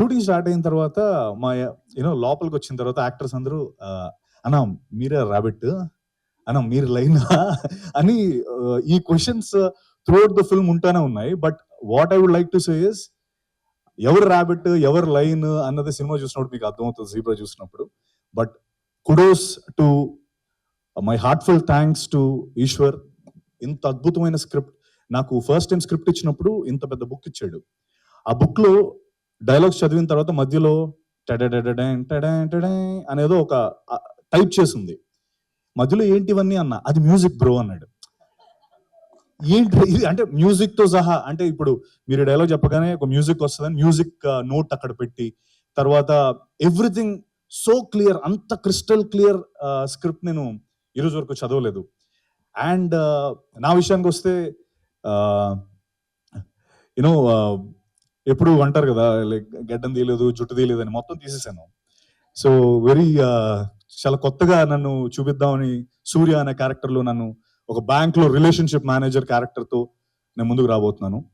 Shooting start అయిన తర్వాత మా యూనో లోపలికి వచ్చిన తర్వాత యాక్టర్స్ అందరూ ఆ, అన్న మీరే రాబిట్ అన్న మీరు లైన్ అని ఈ క్వశ్చన్స్ త్రూఅవుట్ ద ఫిల్మ్ ఉంటానే ఉన్నాయి. But what I would like to say is ఎవరు ర్యాబిట్ ఎవరు లైన్ అన్నది సినిమా చూసినప్పుడు మీకు అర్థమవుతుంది జీబ్రా చూసినప్పుడు. But kudos to my heartful thanks to Eshwar ఇంత అద్భుతమైన స్క్రిప్ట్ నాకు ఫస్ట్ టైం స్క్రిప్ట్ ఇచ్చినప్పుడు ఇంత పెద్ద బుక్ ఇచ్చాడు. ఆ బుక్లో డైలాగ్స్ చదివిన తర్వాత మధ్యలో అనేదో ఒక టైప్ చేసింది. మధ్యలో ఏంటివన్నీ అన్న? అది మ్యూజిక్ బ్రో అన్నాడు. ఏంటి ఇది? అంటే మ్యూజిక్తో సహా అంటే ఇప్పుడు మీరు డైలాగ్ చెప్పగానే ఒక మ్యూజిక్ వస్తుందని మ్యూజిక్ నోట్ అక్కడ పెట్టి తర్వాత ఎవ్రీథింగ్ సో క్లియర్ అంత క్రిస్టల్ క్లియర్ స్క్రిప్ట్ నేను ఈరోజు వరకు చదవలేదు. అండ్ నా విషయానికి వస్తే యూనో ఎప్పుడు అంటారు కదా లైక్ గడ్డం తీయలేదు జుట్టు తీయలేదు అని మొత్తం తీసేసాను. సో వెరీ చాలా కొత్తగా నన్ను చూపిద్దామని సూర్య అనే క్యారెక్టర్లో నన్ను ఒక బ్యాంక్లో రిలేషన్షిప్ మేనేజర్ క్యారెక్టర్తో నేను ముందుకు రాబోతున్నాను.